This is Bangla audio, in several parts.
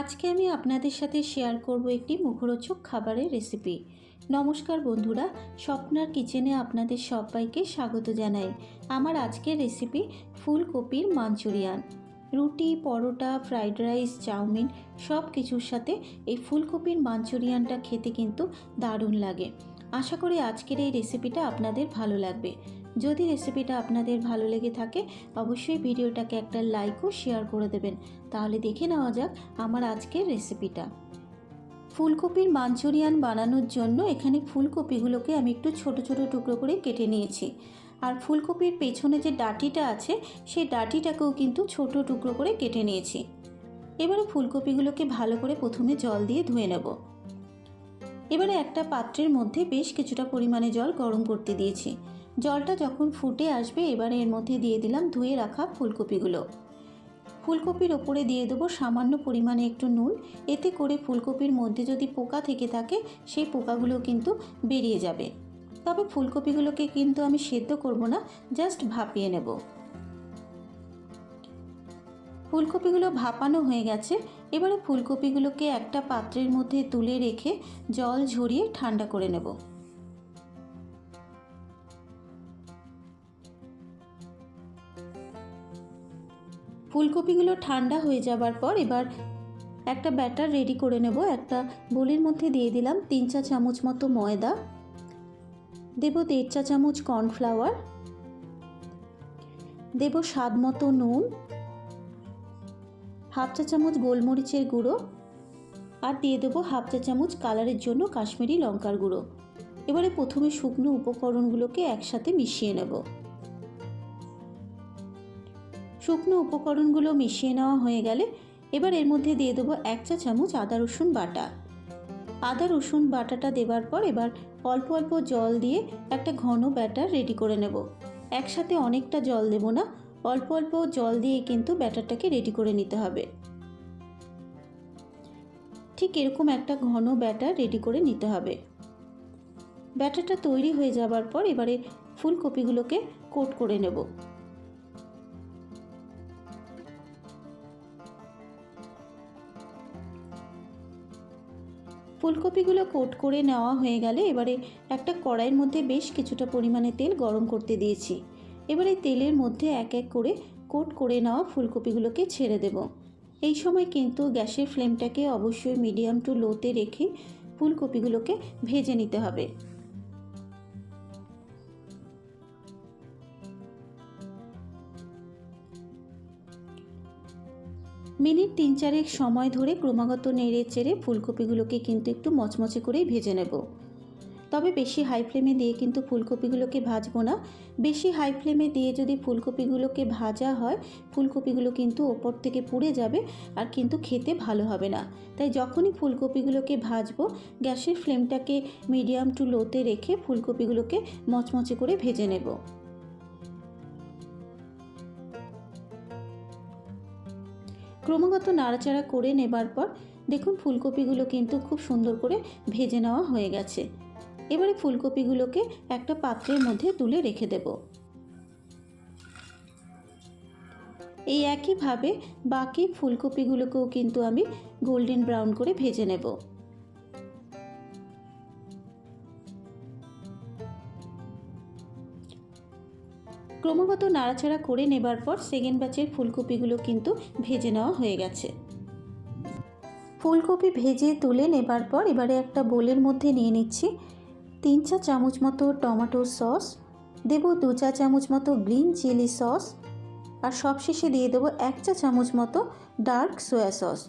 আজকে আমি আপনাদের সাথে শেয়ার করব একটি মুখরোচক খাবারের রেসিপি নমস্কার বন্ধুরা, স্বপ্নার কিচেনে আপনাদের সবাইকে স্বাগত জানাই। আমার আজকের রেসিপি ফুলকপির মাঞ্চুরিয়ান। রুটি, পরোটা ফ্রাইড রাইস চাউমিন সব কিছুর সাথে এই ফুলকপির মাঞ্চুরিয়ানটা খেতে কিন্তু দারুণ লাগে। আশা করি আজকের এই রেসিপিটা আপনাদের ভালো লাগবে। যদি রেসিপিটা আপনাদের ভালো লেগে থাকে, অবশ্যই ভিডিওটাকে একটা লাইক ও শেয়ার করে দেবেন। তাহলে দেখে নেওয়া যাক আমার আজকের রেসিপিটা ফুলকপির মাঞ্চুরিয়ান বানানোর জন্য এখানে ফুলকপিগুলোকে আমি একটু ছোট ছোট টুকরো করে কেটে নিয়েছি। আর ফুলকপির পেছনে যে ডাটিটা আছে, সেই ডাটিটাকেও কিন্তু ছোট টুকরো করে কেটে নিয়েছি। এবারে ফুলকপিগুলোকে ভালো করে প্রথমে জল দিয়ে ধুয়ে নেব। এবারে একটা পাত্রের মধ্যে বেশ কিছুটা পরিমাণে জল গরম করতে দিয়েছি। জলটা যখন ফুটে আসবে, এবারে এর মধ্যে দিয়ে দিলাম ধুয়ে রাখা ফুলকপিগুলো। ফুলকপির ওপরে দিয়ে দেবো সামান্য পরিমাণে একটু নুন। এতে করে ফুলকপির মধ্যে যদি পোকা থেকে থাকে, সেই পোকাগুলো কিন্তু বেরিয়ে যাবে। তবে ফুলকপিগুলোকে কিন্তু আমি সেদ্ধ করব না, জাস্ট ভাপিয়ে নেব। ফুলকপিগুলো ভাপানো হয়ে গেছে। এবারে ফুলকপিগুলোকে একটা পাত্রের মধ্যে তুলে রেখে জল ঝরিয়ে ঠান্ডা করে নেব। ফুলকপিগুলো ঠান্ডা হয়ে যাবার পর এবার একটা ব্যাটার রেডি করে নেব। একটা বোলের মধ্যে দিয়ে দিলাম তিন চা চামচ মতো ময়দা। দেব দেড় চা চামচ কর্নফ্লাওয়ার। দেব স্বাদ মতো নুন। হাফ চা চামচ গোলমরিচের গুঁড়ো। আর দিয়ে দেবো হাফ চা চামচ কালারের জন্য কাশ্মীরি লঙ্কার গুঁড়ো। এবারে প্রথমে শুকনো উপকরণগুলোকে একসাথে মিশিয়ে নেব। শুকনো উপকরণগুলো মিশিয়ে নেওয়া হয়ে গেলে এবার এর মধ্যে দিয়ে দেবো এক চা চামচ আদা রসুন বাটা। আদা রসুন বাটাটা দেবার পর এবার অল্প অল্প জল দিয়ে একটা ঘন ব্যাটার রেডি করে নেব। একসাথে অনেকটা জল দেব না, অল্প অল্প জল দিয়ে কিন্তু ব্যাটারটাকে রেডি করে নিতে হবে। ঠিক এরকম একটা ঘন ব্যাটার রেডি করে নিতে হবে। ব্যাটারটা তৈরি হয়ে যাবার পর এবারে ফুলকপিগুলোকে কোট করে নেব। ফুলকপিগুলো কোট করে নেওয়া হয়ে গেলে এবারে একটা কড়াইয়ের মধ্যে বেশ কিছুটা পরিমাণে তেল গরম করতে দিয়েছি। এবারে তেলের মধ্যে এক এক করে কোট করে নেওয়া ফুলকপিগুলোকে ছেড়ে দেব। এই সময় কিন্তু গ্যাসের ফ্লেমটাকে অবশ্যই মিডিয়াম টু লোতে রেখে ফুলকপিগুলোকে ভেজে নিতে হবে। মিনিট তিন চারেক সময় ধরে ক্রমাগত নেড়ে চেড়ে ফুলকপিগুলোকে কিন্তু একটু মচমচে করেই ভেজে নেব। তবে বেশি হাই ফ্লেমে দিয়ে কিন্তু ফুলকপিগুলোকে ভাজবো না। বেশি হাই ফ্লেমে দিয়ে যদি ফুলকপিগুলোকে ভাজা হয়, ফুলকপিগুলো কিন্তু ওপর থেকে পুড়ে যাবে আর কিন্তু খেতে ভালো হবে না। তাই যখনই ফুলকপিগুলোকে ভাজবো, গ্যাসের ফ্লেমটাকে মিডিয়াম টু লোতে রেখে ফুলকপিগুলোকে মচমচে করে ভেজে নেব। ক্রমাগত নাড়াচাড়া করে নেবার পর দেখুন ফুলকপিগুলো কিন্তু খুব সুন্দর করে ভেজে নেওয়া হয়ে গেছে। এবারে ফুলকপিগুলোকে একটা পাত্রের মধ্যে তুলে রেখে দেব। এই একইভাবে বাকি ফুলকপিগুলোকেও কিন্তু আমি গোল্ডেন ব্রাউন করে ভেজে নেব। ক্রমাগত নাড়াচাড়া করে নেবার পর সেকেন্ড ব্যাচের ফুলকপিগুলো কিন্তু ভেজে নেওয়া হয়ে গেছে। ফুলকপি ভেজে তুলে নেবার পর এবারে একটা বোলের মধ্যে নিয়ে নিচ্ছি তিন চা চামচ মতো টমেটো সস, দেবো দু চা চামচ মতো গ্রিন চিলি সস আর সবশেষে দিয়ে দেবো এক চা চামচ মতো ডার্ক সোয়া সস।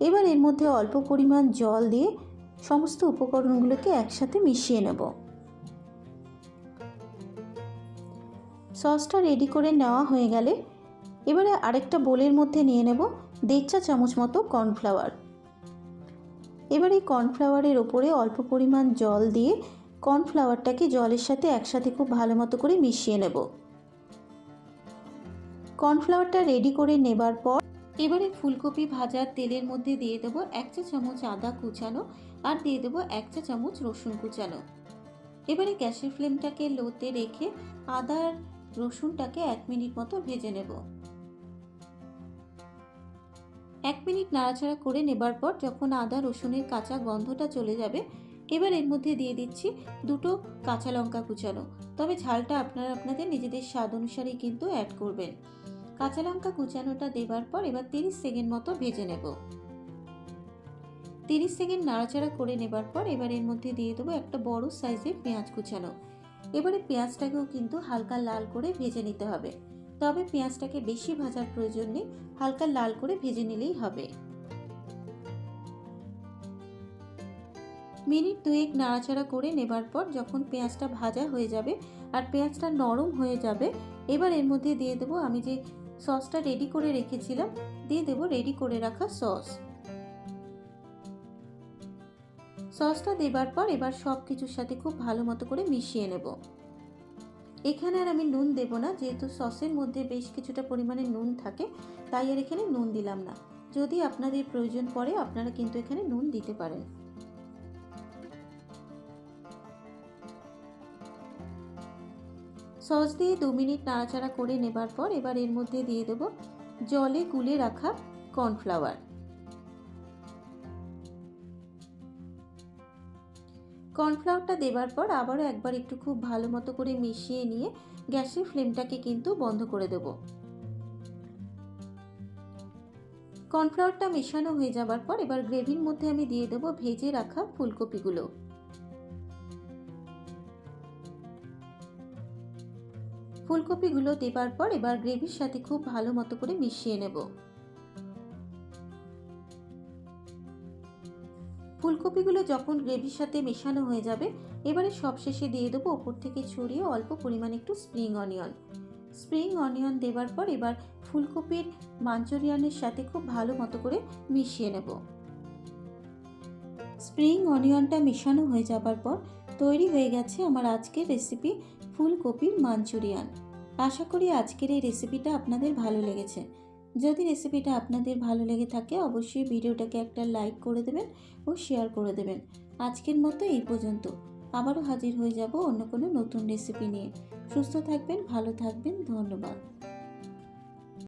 এবার এর মধ্যে অল্প পরিমাণ জল দিয়ে সমস্ত উপকরণগুলোকে একসাথে মিশিয়ে নেব। সসটা রেডি করে নেওয়া হয়ে গেলে এবারে আরেকটা বোলের মধ্যে নিয়ে নেব দেড় চা চামচ মতো কর্নফ্লাওয়ার। এবার এই কর্নফ্লাওয়ারের ওপরে অল্প পরিমাণ জল দিয়ে কর্নফ্লাওয়ারটাকে জলের সাথে একসাথে খুব ভালো মতো করে মিশিয়ে নেব। কর্নফ্লাওয়ারটা রেডি করে নেবার পর এবারে ফুলকপি ভাজার তেলের মধ্যে দিয়ে দেবো এক চা চামচ আদা কুচানো আর দিয়ে দেবো এক চা চামচ রসুন কুচানো। এবারে গ্যাসের ফ্লেমটাকে লোতে রেখে আদার রসুনটাকে এক মিনিট মতো ভেজে নেব। এক মিনিট নাড়াচাড়া করে নেবার পর যখন আদা, রসুনের কাঁচা গন্ধটা চলে যাবে, এবার এর মধ্যে দিয়ে দিচ্ছি দুটো কাঁচা লঙ্কা কুচানো। তবে ঝালটা আপনারা আপনাদের নিজেদের স্বাদ অনুসারেই কিন্তু অ্যাড করবেন। কাঁচা লঙ্কা কুচানোটা দেবার পর এবার তিরিশ সেকেন্ড মতো ভেজে নেব। তিরিশ সেকেন্ড নাড়াচাড়া করে নেবার পর এবার এর মধ্যে দিয়ে দেবো একটা বড় সাইজের পেঁয়াজ কুচানো। এবারে পেঁয়াজটাকেও কিন্তু হালকা লাল করে ভেজে নিতে হবে। তবে পেঁয়াজটাকে বেশি ভাজার প্রয়োজন নেই, হালকা লাল করে ভেজে নিলেই হবে। মিনিট দুয়েক নাড়াচাড়া করে নেবার পর যখন পেঁয়াজটা ভাজা হয়ে যাবে আর পেঁয়াজটা নরম হয়ে যাবে, এবার এর মধ্যে দিয়ে দেবো আমি যে সসটা রেডি করে রেখেছিলাম, দিয়ে দেবো রেডি করে রাখা সস। সসটা দেবার পর এবার সব কিছুর সাথে খুব ভালো মতো করে মিশিয়ে নেব। এখানে আর আমি নুন দেব না, যেহেতু সসের মধ্যে বেশ কিছুটা পরিমাণে নুন থাকে, তাই আর এখানে নুন দিলাম না। যদি আপনাদের প্রয়োজন পড়ে, আপনারা কিন্তু এখানে নুন দিতে পারেন। সস দিয়ে দু মিনিট নাড়াচাড়া করে নেবার পর এবার এর মধ্যে দিয়ে দেব জলে গুলে রাখা কর্নফ্লাওয়ার। কর্নফ্লাওয়ারটা দেবার পর আবারও একবার একটু খুব ভালো মতো করে মিশিয়ে নিয়ে গ্যাসের ফ্লেমটাকে কিন্তু বন্ধ করে দেব। কর্নফ্লাওয়ারটা মেশানো হয়ে যাবার পর এবার গ্রেভির মধ্যে আমি দিয়ে দেবো ভেজে রাখা ফুলকপিগুলো। ফুলকপিগুলো দেবার পর এবার গ্রেভির সাথে খুব ভালো মতো করে মিশিয়ে নেব। ফুলকপিগুলো যখন গ্রেভির সাথে মেশানো হয়ে যাবে, এবারে সবশেষে দিয়ে দেবো ওপর থেকে ছড়িয়ে অল্প পরিমাণে একটু স্প্রিং অনিয়ন। স্প্রিং অনিয়ন দেবার পর এবার ফুলকপির মাঞ্চুরিয়ানের সাথে খুব ভালো মতো করে মিশিয়ে নেব। স্প্রিং অনিয়নটা মেশানো হয়ে যাবার পর তৈরি হয়ে গেছে আমার আজকের রেসিপি ফুলকপির মাঞ্চুরিয়ান। আশা করি আজকের এই রেসিপিটা আপনাদের ভালো লেগেছে। যদি রেসিপিটা আপনাদের ভালো লেগে থাকে, অবশ্যই ভিডিওটাকে একটা লাইক করে দেবেন ও শেয়ার করে দেবেন। আজকের মতো এই পর্যন্ত। আবারও হাজির হয়ে যাব অন্য কোনো নতুন রেসিপি নিয়ে। সুস্থ থাকবেন, ভালো থাকবেন, ধন্যবাদ।